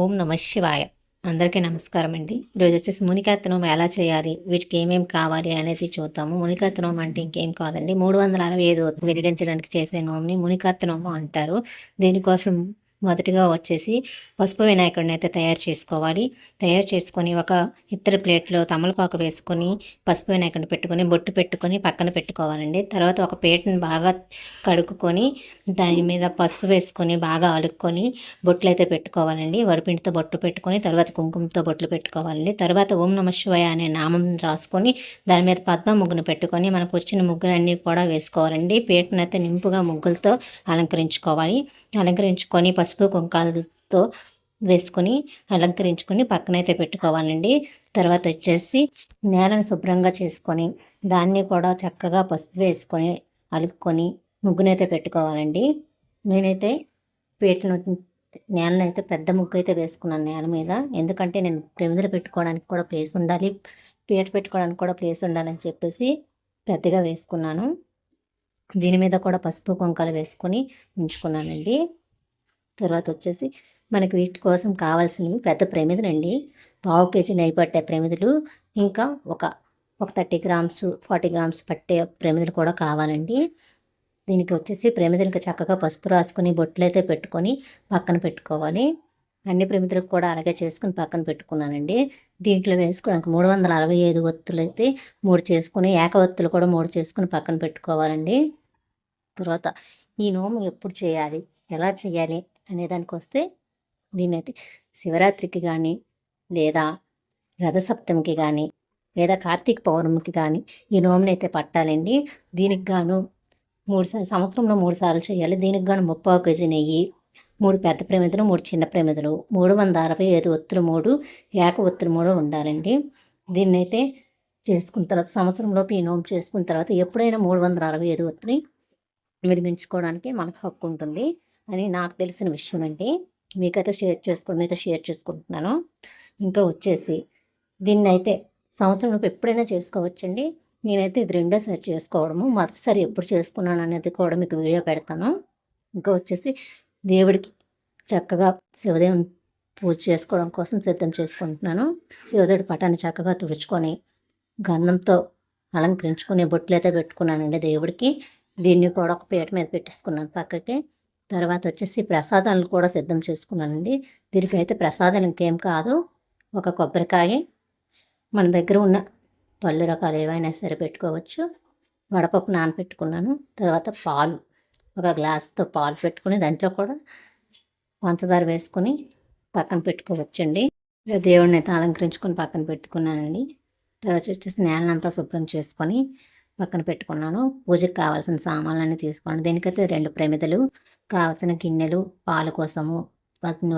ఓం నమ శివాయ. అందరికీ నమస్కారం అండి. ఈరోజు వచ్చేసి మునికత్తనం ఎలా చేయాలి వీటికి ఏమేమి కావాలి అనేది చూద్దాము. మునికత్తనం అంటే ఇంకేం కాదండి. మూడు వందల అరవై ఐదు వెలిగించడానికి చేసే నోమ్ని మునికత్తనము అంటారు. దీనికోసం మొదటిగా వచ్చేసి పసుపు వినాయకుడిని అయితే తయారు చేసుకోవాలి. తయారు చేసుకొని ఒక ఇతర ప్లేట్లో తమలపాకు వేసుకొని పసుపు వినాయకుడిని పెట్టుకొని బొట్టు పెట్టుకొని పక్కన పెట్టుకోవాలండి. తర్వాత ఒక పేటను బాగా కడుక్కొని దాని మీద పసుపు వేసుకొని బాగా అలుక్కొని బొట్లు అయితే పెట్టుకోవాలండి. వరిపిండితో బొట్టు పెట్టుకొని తర్వాత కుంకుమతో బొట్లు పెట్టుకోవాలండి. తర్వాత ఓం నమ శివాయ అనే నామం రాసుకొని దాని మీద పద్మ ముగ్గును పెట్టుకొని మనకు వచ్చిన ముగ్గులన్నీ కూడా వేసుకోవాలండి. పేటను అయితే నింపుగా ముగ్గులతో అలంకరించుకోవాలి. అలంకరించుకొని పసుపు కుంకాలతో వేసుకొని అలంకరించుకొని పక్కనైతే పెట్టుకోవాలండి. తర్వాత వచ్చేసి నేలను శుభ్రంగా చేసుకొని దాన్ని కూడా చక్కగా పసుపు వేసుకొని అలుక్కొని ముగ్గునైతే పెట్టుకోవాలండి. నేనైతే పీటను నేలనైతే పెద్ద ముగ్గు అయితే వేసుకున్నాను నేల మీద. ఎందుకంటే నేను ప్రమిదలు పెట్టుకోవడానికి కూడా ప్లేస్ ఉండాలి పీట పెట్టుకోవడానికి కూడా ప్లేస్ ఉండాలని చెప్పేసి పెద్దగా వేసుకున్నాను. దీని మీద కూడా పసుపు కుంకాలు వేసుకొని ఉంచుకున్నానండి. తర్వాత వచ్చేసి మనకి వీటి కోసం కావాల్సినవి పెద్ద ప్రమిదలండి పావు కేజీ నెయ్యి పట్టే ప్రమిదలు ఇంకా ఒక ఒక థర్టీ గ్రామ్స్ ఫార్టీ గ్రామ్స్ పట్టే ప్రమిదలు కూడా కావాలండి. దీనికి వచ్చేసి ప్రమిదలకు చక్కగా పసుపు రాసుకొని బొట్లు అయితే పెట్టుకొని పక్కన పెట్టుకోవాలి. అన్ని ప్రమిదలకు కూడా అలాగే చేసుకుని పక్కన పెట్టుకున్నానండి. దీంట్లో వేసుకోవడానికి మూడు వందల అరవై ఐదు ఒత్తులు అయితే మూడు చేసుకుని ఏక ఒత్తులు కూడా మూడు చేసుకుని పక్కన పెట్టుకోవాలండి. తర్వాత ఈ నోము ఎప్పుడు చేయాలి? ఎలా చేయాలి? అనే దానికి వస్తే దీన్నైతే శివరాత్రికి కానీ లేదా రథసప్తమికి కానీ లేదా కార్తీక పౌర్ణమికి కానీ ఈ నోముని అయితే పట్టాలండి. దీనికి గాను మూడు సంవత్సరంలో మూడు సార్లు చేయాలి. దీనికి గాను ముప్పావు కేజీ నెయ్యి మూడు పెద్ద ప్రమిదలు మూడు చిన్న ప్రమిదలు మూడు వందల అరవై ఐదు ఒత్తులు మూడు ఏక ఒత్తులు మూడు ఉండాలండి. దీన్నైతే చేసుకున్న తర్వాత సంవత్సరంలోపు ఈ నోము చేసుకున్న తర్వాత ఎప్పుడైనా మూడు వందల అరవై ఐదు ఒత్తుని వెలిగించుకోవడానికి మనకు హక్కు ఉంటుంది అని నాకు తెలిసిన విషయం అండి. మీకైతే షేర్ చేసుకోవడం అయితే షేర్ చేసుకుంటున్నాను. ఇంకా వచ్చేసి దీన్ని అయితే సంవత్సరంలోపు ఎప్పుడైనా చేసుకోవచ్చండి. నేనైతే ఇది రెండోసారి చేసుకోవడము మొదటిసారి ఎప్పుడు చేసుకున్నాను అనేది కూడా మీకు వీడియో పెడతాను. ఇంకా వచ్చేసి దేవుడికి చక్కగా శివదేవుని పూజ చేసుకోవడం కోసం సిద్ధం చేసుకుంటున్నాను. శివదేవుడి పటాన్ని చక్కగా తుడుచుకొని గంధంతో అలంకరించుకునే బొట్లు అయితే పెట్టుకున్నానండి దేవుడికి. దీన్ని కూడా ఒక పీట మీద పెట్టేసుకున్నాను పక్కకి. తర్వాత వచ్చేసి ప్రసాదాలను కూడా సిద్ధం చేసుకున్నానండి. దీనికి అయితే ప్రసాదాలు ఇంకేం కాదు. ఒక కొబ్బరికాయ. మన దగ్గర ఉన్న పళ్ళు రకాలు ఏవైనా సరే పెట్టుకోవచ్చు. వడపప్పు నానబెట్టుకున్నాను తర్వాత పాలు. ఒక గ్లాస్తో పాలు పెట్టుకుని దాంట్లో కూడా పంచదార వేసుకొని పక్కన పెట్టుకోవచ్చండి. ఇలా దేవుడిని అయితే అలంకరించుకొని పక్కన పెట్టుకున్నానండి. తర్వాత వచ్చేసి నేలనంతా శుభ్రం చేసుకొని పక్కన పెట్టుకున్నాను. పూజకి కావాల్సిన సామాన్లన్నీ తీసుకున్నాను. దీనికైతే రెండు ప్రమిదలు కావాల్సిన గిన్నెలు పాలు కోసము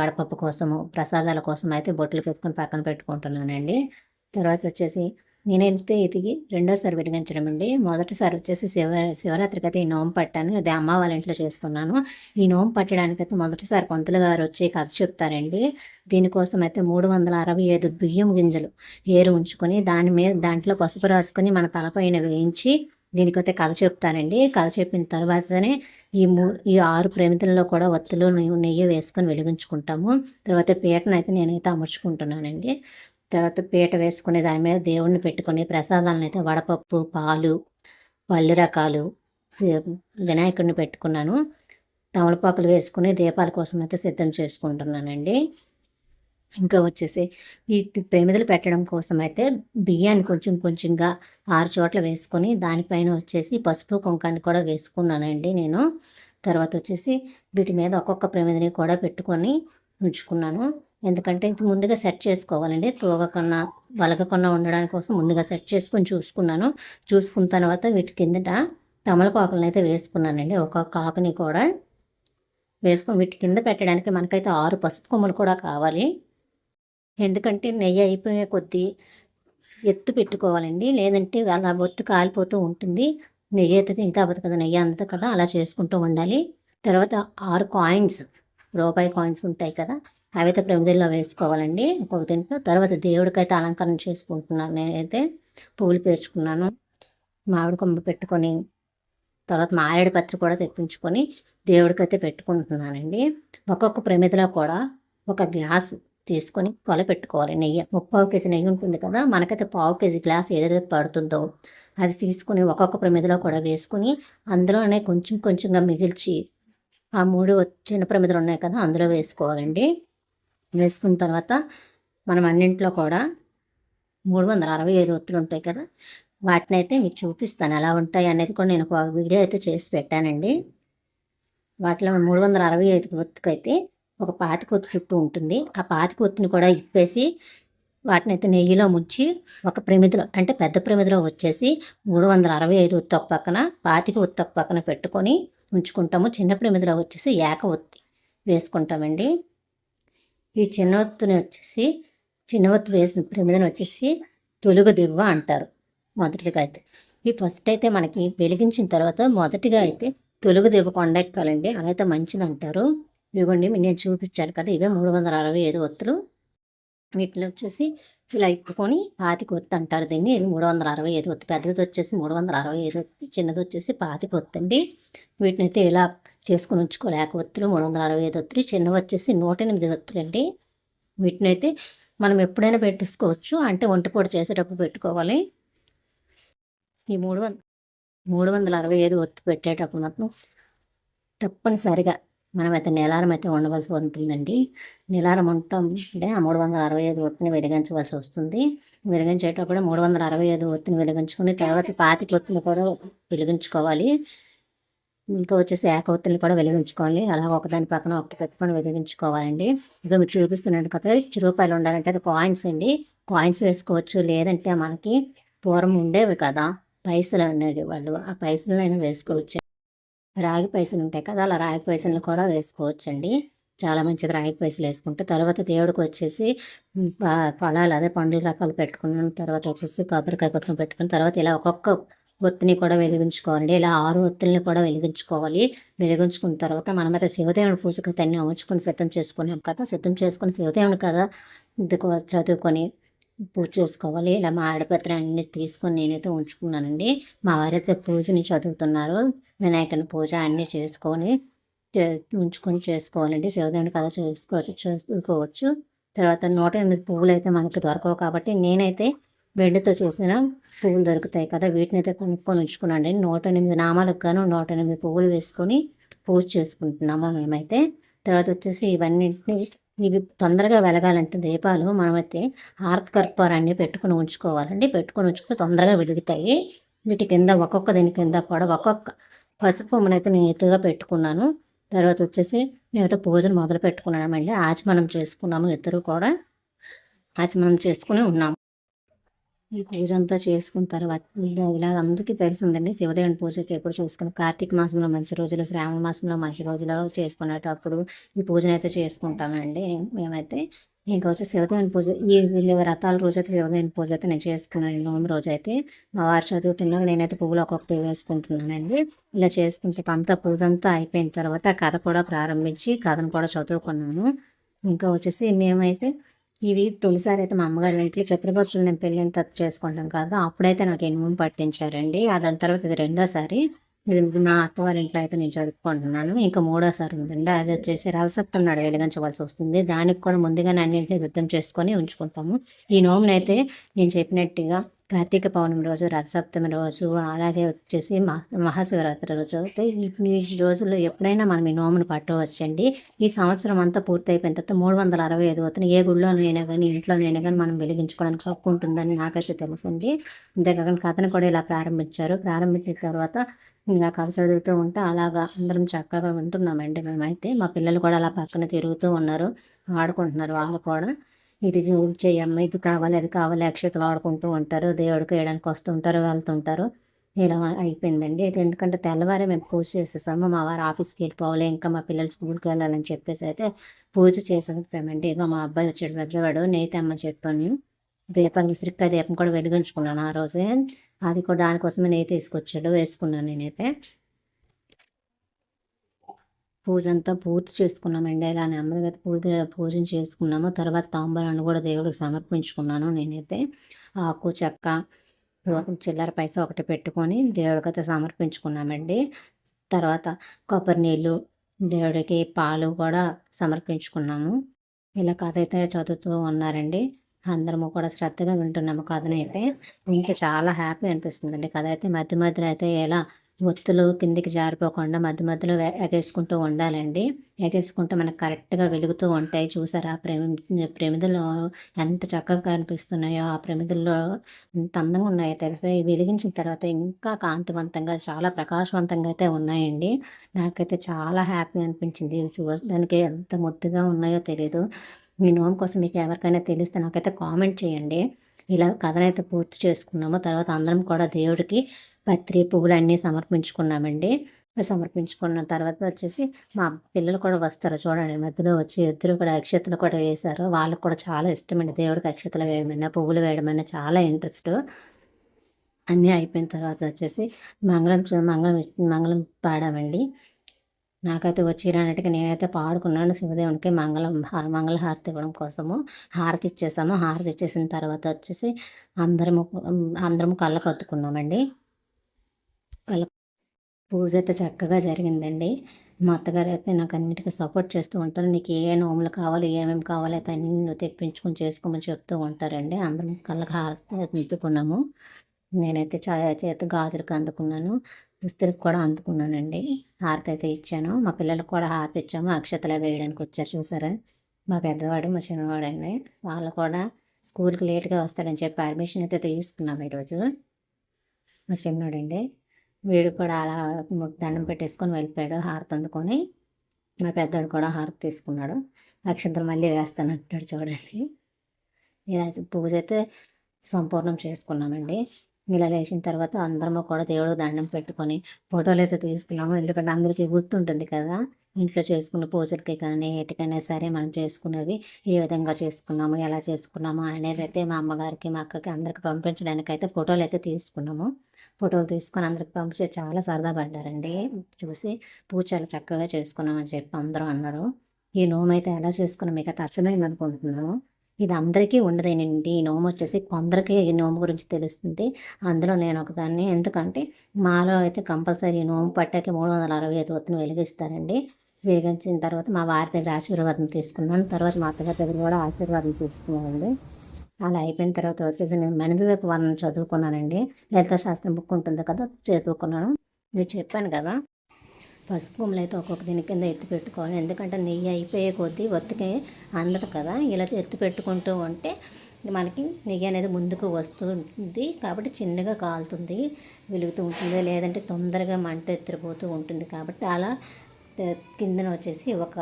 వడపప్పు కోసము ప్రసాదాల కోసం అయితే బొట్లు పెట్టుకొని పక్కన పెట్టుకుంటున్నానండి. తర్వాత వచ్చేసి నేనైతే ఇది రెండోసారి వెలిగించడం అండి. మొదటిసారి వచ్చేసి శివ శివరాత్రికి అయితే ఈ నోము పట్టాను. అది అమ్మ వాళ్ళ ఇంట్లో చేసుకున్నాను. ఈ నోము పట్టడానికైతే మొదటిసారి పంతులు గారు వచ్చి కథ చెప్తారండి. దీనికోసం అయితే మూడు వందల అరవై ఐదు బియ్యం గింజలు ఏరు ఉంచుకొని దాని మీద దాంట్లో పసుపు రాసుకొని మన తలపైన వేయించి దీనికైతే కథ చెప్తానండి. కథ చెప్పిన తర్వాతనే ఈ మూ ఈ ఆరు ప్రమిదల్లో కూడా ఒత్తులు నెయ్యి నెయ్యి వేసుకొని వెలిగించుకుంటాము. తర్వాత పీటను అయితే నేనైతే అమర్చుకుంటున్నానండి. తర్వాత పీట వేసుకుని దాని మీద దేవుణ్ణి పెట్టుకొని ప్రసాదాలను అయితే వడపప్పు పాలు పళ్ళు రకాలు వినాయకుడిని పెట్టుకున్నాను. తమలపాకులు వేసుకుని దీపాల కోసం అయితే సిద్ధం చేసుకుంటున్నానండి. ఇంకా వచ్చేసి ఈ ప్రమిదలు పెట్టడం కోసం అయితే బియ్యాన్ని కొంచెం కొంచెంగా ఆరు చోట్ల వేసుకొని దానిపైన వచ్చేసి పసుపు కుంకాన్ని కూడా వేసుకున్నానండి నేను. తర్వాత వచ్చేసి వీటి మీద ఒక్కొక్క ప్రమిదని కూడా పెట్టుకొని ఉంచుకున్నాను. ఎందుకంటే ఇంత ముందుగా సెట్ చేసుకోవాలండి. తూగకుండా వలగకుండా ఉండడానికి కోసం ముందుగా సెట్ చేసుకొని చూసుకున్నాను. చూసుకున్న తర్వాత వీటి కిందట తమలపాకులను అయితే వేసుకున్నానండి. ఒక్కొక్క ఆకుని కూడా వేసుకొని వీటి కింద పెట్టడానికి మనకైతే ఆరు పసుపు కొమ్మలు కూడా కావాలి. ఎందుకంటే నెయ్యి అయిపోయే కొద్దీ ఎత్తు పెట్టుకోవాలండి. లేదంటే అలా ఒత్తు కాలిపోతూ ఉంటుంది. నెయ్యి అయితే ఇంత అవ్వదు కదా నెయ్యి అందదు కదా అలా చేసుకుంటూ ఉండాలి. తర్వాత ఆరు కాయిన్స్ రూపాయి కాయిన్స్ ఉంటాయి కదా అవి అయితే ప్రమిదల్లో వేసుకోవాలండి. ఒక్కొక్క దీంట్లో తర్వాత దేవుడికైతే అలంకరణ చేసుకుంటున్నాను నేనైతే. పువ్వులు పేర్చుకున్నాను మామిడి కొమ్మ పెట్టుకొని తర్వాత మారేడు పత్రి కూడా తెప్పించుకొని దేవుడికైతే పెట్టుకుంటున్నానండి. ఒక్కొక్క ప్రమిదలో కూడా ఒక గ్లాస్ తీసుకొని కొల పెట్టుకోవాలి నెయ్యి. ముప్పావు కేజీ నెయ్యి ఉంటుంది కదా మనకైతే పావు కేజీ గ్లాస్ ఏదైతే పడుతుందో అది తీసుకుని ఒక్కొక్క ప్రమిదలో కూడా వేసుకుని అందులోనే కొంచెం కొంచెంగా మిగిల్చి ఆ మూడు చిన్న ప్రమిదలు ఉన్నాయి కదా అందులో వేసుకోవాలండి. వేసుకున్న తర్వాత మనం అన్నింట్లో కూడా మూడు వందల అరవై ఐదు ఒత్తులు ఉంటాయి కదా వాటిని అయితే మీకు చూపిస్తాను. ఎలా ఉంటాయి అనేది కూడా నేను ఒక వీడియో అయితే చేసి పెట్టానండి. వాటిలో మూడు వందల అరవై ఐదు ఒత్తుకైతే ఒక పాతిక ఒత్తు చుట్టూ ఉంటుంది. ఆ పాతిక ఒత్తుని కూడా ఇప్పేసి వాటిని అయితే నెయ్యిలో ముంచి ఒక ప్రమిదిలో అంటే పెద్ద ప్రమిదిలో వచ్చేసి మూడు వందల అరవై ఐదు ఒత్తు ఒక పక్కన పాతిక ఒత్తు ఒక పక్కన పెట్టుకొని ఉంచుకుంటాము. చిన్న ప్రమిదిలో వచ్చేసి ఏక ఒత్తి వేసుకుంటామండి. ఈ చిన్న ఒత్తుని వచ్చేసి చిన్న ఒత్తు వేసిన ప్రమిదని వచ్చేసి తొలుగు దివ్వ అంటారు మొదటిగా అయితే. ఈ ఫస్ట్ అయితే మనకి వెలిగించిన తర్వాత మొదటిగా అయితే తొలుగు దివ్వ కొండ ఎక్కాలండి. అలా అయితే మంచిది అంటారు ఇవ్వండి నేను చూపించాను కదా ఇవే మూడు వందల అరవై ఐదు ఒత్తులు. వీటిలో వచ్చేసి ఇలా ఇప్పుకొని పాతి ఒత్తు అంటారు దీన్ని. ఇది మూడు వందల అరవై ఐదు ఒత్తు పెద్దది వచ్చేసి మూడు వందల అరవై ఐదు చిన్నది వచ్చేసి పాతి ఒత్తు అండి. వీటిని అయితే ఇలా చేసుకుని ఉంచుకోలేక ఒత్తులు మూడు వందల అరవై ఐదు ఒత్తులు చిన్నవి వచ్చేసి నూట ఎనిమిది ఒత్తులు అండి. వీటిని అయితే మనం ఎప్పుడైనా పెట్టేసుకోవచ్చు. అంటే ఒంటిపొడి చేసేటప్పుడు పెట్టుకోవాలి. ఈ మూడు వంద మూడు వందల అరవై ఐదు ఒత్తు పెట్టేటప్పుడు మాత్రం తప్పనిసరిగా మనమైతే నిలారం అయితే ఉండవలసి ఉంటుందండి. నిలారం ఉండటం అంటే ఆ మూడు వందల అరవై ఐదు ఒత్తిని వెలిగించవలసి వస్తుంది. వెలిగించేటప్పుడు మూడు వందల అరవై ఐదు ఒత్తిని వెలిగించుకుని తర్వాత పాతిక ఒత్తిని కూడా వెలిగించుకోవాలి. ఇంకా వచ్చేసి ఏక ఒత్తిని కూడా వెలిగించుకోవాలి. అలా ఒకదాని పక్కన ఒకటి పెట్టుకొని వెలిగించుకోవాలండి. ఇంకా మీకు చూపిస్తున్నాను కదా రూపాయలు ఉండాలంటే అది కాయిన్స్ అండి. కాయిన్స్ వేసుకోవచ్చు లేదంటే మనకి పూర్వం ఉండేవి కదా పైసలు ఉండేవి వాళ్ళు ఆ పైసలు వేసుకోవచ్చు. రాగి పైసలు ఉంటాయి కదా అలా రాగి పైసలు కూడా వేసుకోవచ్చండి. చాలా మంచిది రాగి పైసలు వేసుకుంటే. తర్వాత దేవుడికి వచ్చేసి పొలాలు అదే పండ్ల రకాలు పెట్టుకున్న తర్వాత వచ్చేసి కొబ్బరికాయ కొట్టుకుని పెట్టుకున్న తర్వాత ఇలా ఒక్కొక్క ఒత్తిని కూడా వెలిగించుకోవాలి ఇలా ఆరు ఒత్తుల్ని కూడా వెలిగించుకోవాలి. వెలిగించుకున్న తర్వాత మనమైతే శివదేవుని పూజకు తన్ని ఉంచుకొని సిద్ధం చేసుకున్నాం కదా సిద్ధం చేసుకుని శివదేవుని కదా ఇందుకు చదువుకొని పూజ చేసుకోవాలి. ఇలా మా ఆడపత్రి అన్ని తీసుకొని నేనైతే ఉంచుకున్నానండి. మా వారైతే పూజని చదువుతున్నారు. వినాయకుని పూజ అన్నీ చేసుకొని ఉంచుకొని చేసుకోవాలండి. శివదేవుని కథ చేసుకోవచ్చు చూసుకోవచ్చు. తర్వాత నూట ఎనిమిది పువ్వులు అయితే మనకి దొరకవు కాబట్టి నేనైతే బెడ్తో చేసిన పువ్వులు దొరుకుతాయి కదా వీటిని అయితే కొనుక్కొని ఉంచుకున్నాండి నూట ఎనిమిది నామాలకు గాను నూట ఎనిమిది పువ్వులు వేసుకొని పూజ చేసుకుంటున్నాము మేమైతే. తర్వాత వచ్చేసి ఇవన్నింటినీ ఇవి తొందరగా వెలగాలంటే దీపాలు మనమైతే హారతి కర్పూరాన్ని పెట్టుకుని ఉంచుకోవాలండి. పెట్టుకుని ఉంచుకుని తొందరగా వెలుగుతాయి. వీటి కింద ఒక్కొక్క దీని కింద కూడా ఒక్కొక్క పసుపు అయితే నేను ఎత్తుగా పెట్టుకున్నాను. తర్వాత వచ్చేసి మేమైతే పూజను మొదలు పెట్టుకున్నామండి ఆచమనం చేసుకున్నాము ఇద్దరు కూడా. ఆచమనం చేసుకుని ఉన్నాము. ఈ పూజ అంతా చేసుకున్న తర్వాత ఇలా అందరికీ తెలిసిందండి. శివదేవుని పూజ అయితే ఎప్పుడు చూసుకుని కార్తీక మాసంలో మంచి రోజులు శ్రావణ మాసంలో మంచి రోజులు చేసుకునేటప్పుడు ఈ పూజను అయితే చేసుకుంటామండి. మేమైతే ఇంకా వచ్చి పూజ ఈ వీళ్ళు వ్రతాల రోజు అయితే శివదేవుని పూజ అయితే నేను చేసుకున్నాను. నోమి రోజు అయితే మా వారు చదువుతున్నారు. నేనైతే పువ్వులు ఒక్కొక్కటి వేసుకుంటున్నానండి. ఇలా చేసుకుంటే అంతా పూజ అంతా అయిపోయిన తర్వాత కథ కూడా ప్రారంభించి కథను కూడా చదువుకున్నాను. ఇంకా వచ్చేసి మేమైతే ఇవి తొలిసారి అయితే మా అమ్మగారి ఇంట్లో చక్రవర్తులు నేను పెళ్ళిన తర్వాత చేసుకుంటాం కదా అప్పుడైతే నాకు ఎన్ని పట్టించారండి. దాని తర్వాత ఇది రెండోసారి. ఇది మా అత్తవారి ఇంట్లో అయితే నేను చదువుకుంటున్నాను. ఇంకా మూడోసారి ఉందండి. అది వచ్చేసి రథసప్తం నాడు వెలిగించవలసి వస్తుంది. దానికి కూడా ముందుగానే అన్నింటినీ సిద్ధం చేసుకొని ఉంచుకుంటాము. ఈ నోమునైతే నేను చెప్పినట్టుగా కార్తీక పౌర్ణమి రోజు రథసప్తమి రోజు అలాగే వచ్చేసి మహాశివరాత్రి రోజు అయితే ఈ రోజుల్లో ఎప్పుడైనా మనం ఈ నోమును పట్టవచ్చండి. ఈ సంవత్సరం అంతా పూర్తయిపోయిన తర్వాత మూడు వందల అరవై ఐదు అవుతున్న ఏ గుడిలోనైనా కానీ ఇంట్లోనైనా కానీ మనం వెలిగించుకోవడానికి హక్కు ఉంటుందని నాకైతే తెలుసండి. అంతేకాకుండా కథను కూడా ఇలా ప్రారంభించారు. ప్రారంభించిన తర్వాత ఇంకా కథ చదువుతూ ఉంటే అలాగా అందరం చక్కగా వింటున్నామండి మేమైతే. మా పిల్లలు కూడా అలా పక్కన తిరుగుతూ ఉన్నారు. ఆడుకుంటున్నారు వాళ్ళు కూడా. ఇది ఇది చేయమ్మ ఇది కావాలి అది కావాలి అక్షతలు ఆడుకుంటూ ఉంటారు. దేవుడికి వేయడానికి వస్తుంటారు వెళ్తుంటారు ఇలా అయిపోయిందండి. అయితే ఎందుకంటే తెల్లవారే మేము పూజ చేసేసాము. మా వారు ఆఫీస్కి వెళ్ళిపోవాలి. ఇంకా మా పిల్లలు స్కూల్కి వెళ్ళాలని చెప్పేసి అయితే పూజ చేసేసామండి. ఇక మా అబ్బాయి వచ్చాడు పెద్దవాడు. నేతమ్మ చెప్పాను. దీపం విసిరికాయ దీపం కూడా వెలిగించుకున్నాను ఆ రోజే. అది కూడా దానికోసమే నెయ్యి తీసుకొచ్చాడు వేసుకున్నాను నేనైతే. పూజ అంతా పూర్తి చేసుకున్నామండి ఇలా నెమ్మదిగా పూజ పూజ చేసుకున్నాము. తర్వాత తాంబరాన్ని కూడా దేవుడికి సమర్పించుకున్నాను నేనైతే. ఆకు చెక్క చిల్లర పైస ఒకటి పెట్టుకొని దేవుడికి అయితే సమర్పించుకున్నామండి. తర్వాత కొబ్బరి నీళ్ళు దేవుడికి పాలు కూడా సమర్పించుకున్నాము. ఇలా కథ అయితే చదువుతూ ఉన్నారండి. అందరము కూడా శ్రద్ధగా వింటున్నాము కథనైతే. ఇంకా చాలా హ్యాపీ అనిపిస్తుందండి కథ అయితే మధ్య మధ్యలో అయితే ఎలా ఒత్తులు కిందికి జారిపోకుండా మధ్య మధ్యలో ఎగేసుకుంటూ ఉండాలండి. ఎగేసుకుంటే మనకు కరెక్ట్గా వెలుగుతూ ఉంటాయి. చూసారా? ప్రమి ప్రమిదలు ఎంత చక్కగా కనిపిస్తున్నాయో ఆ ప్రమిదల్లో ఎంత అందంగా ఉన్నాయో తెలుసా. ఇవి వెలిగించిన తర్వాత ఇంకా కాంతివంతంగా చాలా ప్రకాశవంతంగా అయితే ఉన్నాయండి. నాకైతే చాలా హ్యాపీ అనిపించింది. ఇవి చూడడానికి ఎంత ముద్దుగా ఉన్నాయో తెలియదు మీ నోమ్ కోసం మీకు ఎవరికైనా తెలిస్తే నాకైతే కామెంట్ చేయండి. ఇలా కథనైతే పూర్తి చేసుకున్నాము. తర్వాత అందరం కూడా దేవుడికి పత్రి పువ్వులు అన్నీ సమర్పించుకున్నామండి. సమర్పించుకున్న తర్వాత వచ్చేసి మా పిల్లలు కూడా వస్తారు చూడండి. మధ్యలో వచ్చి ఇద్దరు కూడా అక్షతలు కూడా వేశారు. వాళ్ళకు కూడా చాలా ఇష్టమండి. దేవుడికి అక్షతలు వేయమన్నా పువ్వులు వేయడమన్నా చాలా ఇంట్రెస్ట్. అన్నీ అయిపోయిన తర్వాత వచ్చేసి మంగళం మంగళం మంగళం పాడామండి. నాకైతే వచ్చినట్టుగా నేనైతే పాడుకున్నాను శివదేవునికి మంగళం మంగళ మంగళహారతి ఇవ్వడం కోసము. హారతి ఇచ్చేసాము. హారతి ఇచ్చేసిన తర్వాత వచ్చేసి అందరము అందరము కళ్ళ కత్తుకున్నామండి. కళ్ళ పూజ అయితే చక్కగా జరిగిందండి. మా అత్తగారు అయితే నాకు అన్నిటికీ సపోర్ట్ చేస్తూ ఉంటారు. నీకు ఏ నోములు కావాలి ఏమేమి కావాలి అయితే అన్ని నువ్వు తెప్పించుకొని చేసుకోమని చెప్తూ ఉంటారండి. అందరం కళ్ళకి హారతి అందుకున్నాము నేనైతే చేతి గాజులకు అందుకున్నాను దుస్తులకు కూడా అందుకున్నానండి. హారతి అయితే ఇచ్చాను. మా పిల్లలకు కూడా హారతి ఇచ్చాము. అక్షతలు వేయడానికి వచ్చారు చూసారా? మా పెద్దవాడు మా చిన్నవాడు అండి. వాళ్ళు కూడా స్కూల్కి లేట్గా వస్తాడని చెప్పి పర్మిషన్ అయితే తీసుకున్నాము ఈరోజు. మా చిన్నోడండి వీడు కూడా అలా దండం పెట్టేసుకొని వెళ్ళిపోయాడు హారతి అందుకొని. మా పెద్దవాడు కూడా హారతి తీసుకున్నాడు. అక్షంతలు మళ్ళీ వేస్తానంటాడు చూడండి. ఇలా పూజ అయితే సంపూర్ణం చేసుకున్నామండి. ఇలా లేచిన తర్వాత అందరము కూడా దేవుడు దండం పెట్టుకొని ఫోటోలు అయితే తీసుకున్నాము. ఎందుకంటే అందరికీ గుర్తుంటుంది కదా ఇంట్లో చేసుకున్న పూజలకి కానీ ఎటుకైనా సరే మనం చేసుకునేవి ఏ విధంగా చేసుకున్నాము ఎలా చేసుకున్నాము అనేది అయితే మా అమ్మగారికి మా అక్కకి అందరికి పంపించడానికి అయితే ఫోటోలు అయితే తీసుకున్నాము. ఫోటోలు తీసుకొని అందరికి పంపించి చాలా సరదా పడ్డారండి. చూసి పూజ చాలా చక్కగా చేసుకున్నామని చెప్పి అందరూ అన్నారు. ఈ నోమైతే ఎలా చేసుకున్నాం మీకు అయితే అర్థమైంది అనుకుంటున్నాము ఇది అందరికీ ఉండదేనండి. ఈ నోము వచ్చేసి కొందరికి ఈ నోము గురించి తెలుస్తుంది. అందులో నేను ఒకదాన్ని ఎందుకంటే మాలో అయితే కంపల్సరీ ఈ నోము పట్టాకి మూడు వందల అరవై ఐదు ఒత్తును వెలిగిస్తారండి. వెలిగించిన తర్వాత మా వారి దగ్గర ఆశీర్వాదం తీసుకున్నాను. తర్వాత మా అత్తగారి దగ్గర కూడా ఆశీర్వాదం తీసుకున్నానండి. అలా అయిపోయిన తర్వాత వచ్చేసి నేను మనిషి వైపు చదువుకున్నానండి. లలిత శాస్త్రం బుక్ ఉంటుంది కదా చదువుకున్నాను. మీరు చెప్పాను కదా పసుపు కొమ్ములు అయితే ఒక్కొక్క దీని కింద ఎత్తి పెట్టుకోవాలి. ఎందుకంటే నెయ్యి అయిపోయే కొద్దీ ఒత్తికి అందదు కదా. ఇలా ఎత్తి పెట్టుకుంటూ ఉంటే మనకి నెయ్యి అనేది ముందుకు వస్తుంది. కాబట్టి చిన్నగా కాలుతుంది వెలుగుతూ ఉంటుంది. లేదంటే తొందరగా మంట ఎత్తిపోతూ ఉంటుంది. కాబట్టి అలా కిందన వచ్చేసి ఒక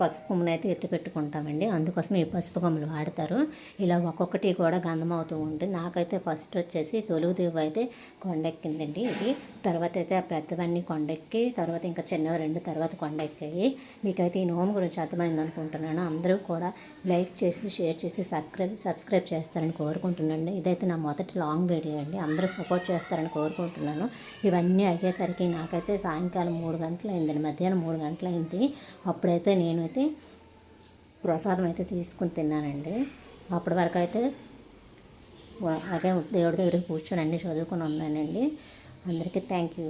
పసుపు కొమ్మును అయితే ఎత్తి పెట్టుకుంటామండి. అందుకోసం ఈ పసుపు కొమ్ములు వాడతారు. ఇలా ఒక్కొక్కటి కూడా గంధం అవుతూ ఉంటుంది. నాకైతే ఫస్ట్ వచ్చేసి తొలుగు అయితే కొండెక్కిందండి ఇది. తర్వాత అయితే ఆ పెద్దవన్నీ కొండెక్కి తర్వాత ఇంకా చిన్నవి రెండు తర్వాత కొండెక్కాయి. మీకైతే ఈ నోము గురించి అర్థమైంది అనుకుంటున్నాను అందరూ కూడా లైక్ చేసి షేర్ చేసి సబ్స్క్రైబ్ సబ్స్క్రైబ్ చేస్తారని కోరుకుంటున్నాను. ఇదైతే నా మొదటి లాంగ్ వీడియో అండి. అందరూ సపోర్ట్ చేస్తారని కోరుకుంటున్నాను. ఇవన్నీ అయ్యేసరికి నాకైతే సాయంకాలం మూడు గంటలు అయిందండి మధ్యాహ్నం మూడు గంటలు అయింది అప్పుడైతే నేనైతే ప్రసాదం అయితే తీసుకుని తిన్నానండి. అప్పటి వరకు అయితే అలాగే దేవుడి దగ్గర కూర్చొని అన్నీ చదువుకొని ఉన్నానండి. అందరికీ థ్యాంక్ యూ.